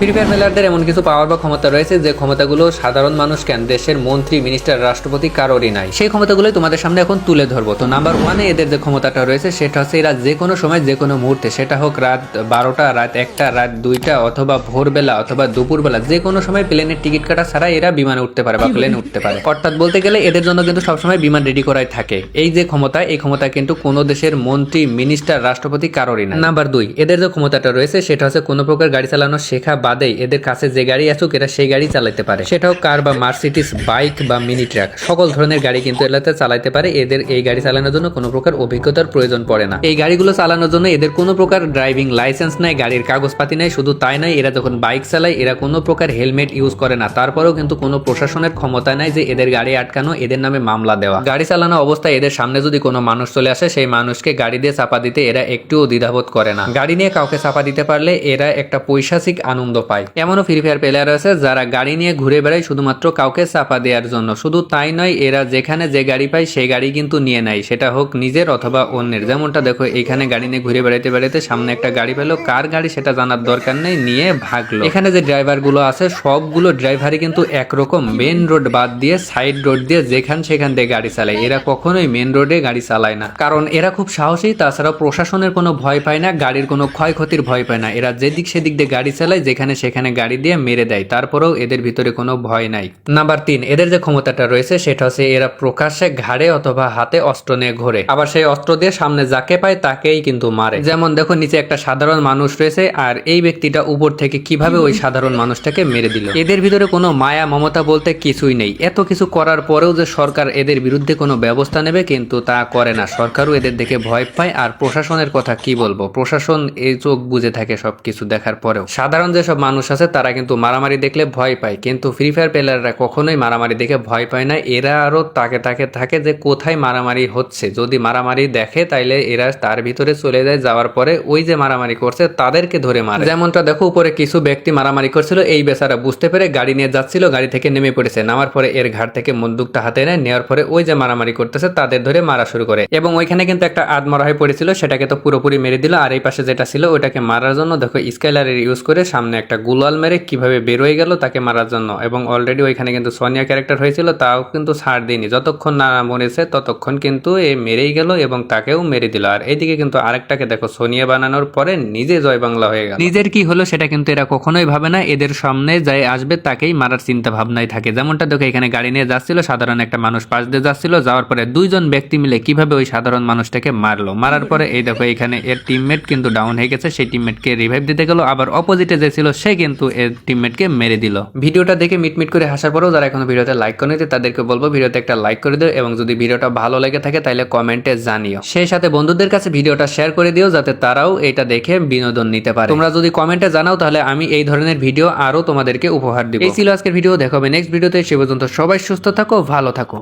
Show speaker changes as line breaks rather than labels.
Free fire প্লেয়ারদের এমন কিছু পাওয়ার বা ক্ষমতা রয়েছে যে ক্ষমতাগুলো সাধারণ মানুষ কেন? দেশের মন্ত্রী মিনিস্টার রাষ্ট্রপতি কারোরই নাই। সেই ক্ষমতাগুলোই তোমাদের সামনে এখন তুলে ধরবো। তো নাম্বার ওয়ানে এদের যে ক্ষমতাটা রয়েছে সেটা হচ্ছে এরা যে কোনো সময় যে কোনো মুহূর্তে সেটা হোক রাত বারোটা রাত একটা রাত দুইটা অথবা ভোরবেলা অথবা দুপুরবেলা যে কোনো সময় প্লেনের টিকিট কাটা ছাড়া এরা বিমানে উঠতে পারে বা প্লেনে উঠতে পারে। অর্থাৎ বলতে গেলে এদের জন্য কিন্তু সবসময় বিমান রেডি করাই থাকে। এই যে ক্ষমতা এই ক্ষমতা কিন্তু কোনো দেশের মন্ত্রী মিনিস্টার রাষ্ট্রপতি কারোরই না নাম্বার দুই এদের যে ক্ষমতাটা রয়েছে সেটা হচ্ছে কোনো প্রকার গাড়ি চালানো শেখা বাদেই এদের কাছে যে গাড়ি আসুক, এরা সেই গাড়ি চালাতে পারে। সেটাও কার বা মার্সিডিস বাইক বা মিনি ট্রাক সকল ধরনের গাড়ি কিন্তু এলাতে চালাতে পারে। এদের এই গাড়ি চালানোর জন্য কোনো প্রকার অভিজ্ঞতার প্রয়োজন পড়ে না। এই গাড়িগুলো চালানোর জন্য এদের কোনো প্রকার ড্রাইভিং লাইসেন্স নাই, গাড়ির কাগজপাতি নাই, শুধু তাই নয় এরা যখন বাইক চালায়, এরা কোনো প্রকার হেলমেট ইউজ করে না। তারপরেও কিন্তু কোনো প্রশাসনের ক্ষমতা নাই যে এদের গাড়ি আটকানো, এদের নামে মামলা দেওয়া। গাড়ি চালানো অবস্থায় এদের সামনে যদি কোনো মানুষ চলে আসে, সেই মানুষকে গাড়ি দিয়ে চাপা দিতে এরা একটুও দ্বিধাবোধ করে না। গাড়ি নিয়ে কাউকে চাপা দিতে পারলে এরা একটা পৈশাচিক আনন্দ পায়। এমনও ফ্রি ফায়ার প্লেয়ার আছে যারা গাড়ি নিয়ে ঘুরে বেড়ায় শুধুমাত্র কাউকে চাপা দেওয়ার জন্য। শুধু তাই নয়, এরা যেখানে যে গাড়ি পায় সেই গাড়ি কিন্তু নিয়ে নেয়। সেটা হোক নিজের অথবা অন্যের। যেমনটা দেখো, এখানে গাড়ি নিয়ে ঘুরে বেড়াইতে বেড়াইতে সামনে একটা গাড়ি পেল। কার গাড়ি সেটা জানার দরকার নেই, নিয়ে ভাগলো। এখানে যে ড্রাইভারগুলো আছে, সবগুলো ড্রাইভারই কিন্তু একরকম। মেন রোড বাদ দিয়ে সাইড রোড দিয়ে যেখান সেখান দিয়ে গাড়ি চালায়। এরা কখনোই মেন রোডে গাড়ি চালায় না। কারণ এরা খুব সাহসী তাছাড়া প্রশাসনের কোনো ভয় পায় না, গাড়ির কোনো ক্ষয়ক্ষতির ভয় পায় না। এরা যেদিক সেদিক দিয়ে গাড়ি চালায়, যেখানে সেখানে গাড়ি দিয়ে মেরে দেয়। তারপরেও এদের ভিতরে কোনো ভয় নাই। নাম্বার তিন, এদের যে ক্ষমতাটা রয়েছে, সেটা হচ্ছে এরা প্রকাশ্যে ঘাড়ে অথবা হাতে অস্ত্র নিয়ে ঘোরে। আবার সেই অস্ত্র দিয়ে সামনে যাকে পায়, তাকেই কিন্তু মারে। যেমন দেখো, নিচে একটা সাধারণ মানুষ রয়েছে, আর এই ব্যক্তিটা উপর থেকে কীভাবে ওই সাধারণ মানুষটাকে মেরে দিল? এদের ভিতরে কোনো মায়া, মমতা বলতে কিছুই নেই। এত কিছু করার পরেও যে সরকার এদের বিরুদ্ধে কোনো ব্যবস্থা নেবে, কিন্তু তা করে না। সরকারও এদের দেখে ভয় পায়, আর প্রশাসনের কথা কি বলব? প্রশাসন এই চোখ বুঝে থাকে সবকিছু দেখার পরেও। সাধারণ যেসব মানুষ আছে, তারা কিন্তু মারামারি দেখলে ভয় পায়। কিন্তু ফ্রি ফায়ার প্লেয়াররা কখনোই মারামারি দেখে ভয় পায় না। এরা আরও তাকে তাকে থাকে যে কোথায় মারামারি হচ্ছে। যদি মারামারি দেখে, তাইলে এরা তার ভিতরে চলে যায়, যাওয়ার পরে ওই যে মারামারি করছে, তাদেরকে ধরে মারে। যেমনটা দেখো, উপরে কিছু ব্যক্তি মারামারি করছিল। এই বেচারা বুঝতে পেরে গাড়ি নিয়ে যাচ্ছিল, গাড়ি থেকে নেমে পড়েছে। নামার পরে এর ঘাট থেকে বন্দুকটা হাতে নেয়, নেওয়ার পরে ওই যে মারামারি করতেছে, তাদের ধরে মারা শুরু করে। এবং ওইখানে কিন্তু একটা আদমরা হয়ে পড়েছিল, সেটাকে তো পুরোপুরি মেরে দিল। আর এই পাশে যেটা ছিল ওটাকে মারার জন্য দেখো স্কাইলারের ইউজ করে সামনে একটা গুলাল মেরে কীভাবে বের হয়ে গেল তাকে মারার জন্য। এবং অলরেডি ওইখানে কিন্তু সোনিয়া ক্যারেক্টার হয়েছিল, তাও কিন্তু ছাড় দিইনি যতক্ষণ না মরেছে, ততক্ষণ কিন্তু এ মেরেই গেল এবং তাকেও মেরে দিল। আর এইদিকে কিন্তু আরেকটাকে দেখো, সোনিয়া বানানোর পরে নিজে জয় বাংলা হয়ে গেল। নিজের কি হলো সেটা কিন্তু এরা কখনোই ভাবে না। এদের সামনে যাই আসবে, তাকেই মারার চিন্তা ভাবনাই থাকে। যেমনটা দেখো, এখানে গাড়ি নিয়ে যাচ্ছিল, সাধারণ একটা মানুষ পাশ দিয়ে যাচ্ছিল। যাওয়ার পরে দুইজন ব্যক্তি মিলে কীভাবে ওই সাধারণ মানুষটাকে মারলো? মারার পরে এই দেখো, এখানে এর টিমমেট কিন্তু ডাউন হয়ে গেছে। সেই টিমমেটকে রিভাইভ দিতে গেল। আবার অপোজিটে যে ছিল সে কিন্তু এর টিমমেটকে মেরে দিল। ভিডিওটা দেখে মিটমিট করে হাসার পরেও যারা এখনও ভিডিওতে লাইক করে তাদেরকে বলব ভিডিওতে একটা লাইক করে দিও এবং যদি ভিডিওটা ভালো লেগে থাকে তাহলে কমেন্টে জানিও। সেই সাথে বন্ধুদের কাছে ভিডিওটা শেয়ার করে দিও যাতে তারাও এটা দেখে বিনোদন নিতে পারে। তোমরা যদি কমেন্টে জানাও তাহলে আমি এই ধরনের ভিডিও আরও তোমাদেরকে উপহার দিব। এই ছিল আজকের ভিডিও দেখো নেক্সট ভিডিওতে। সে পর্যন্ত সবাই সুস্থ থাকো ভালো থাকো।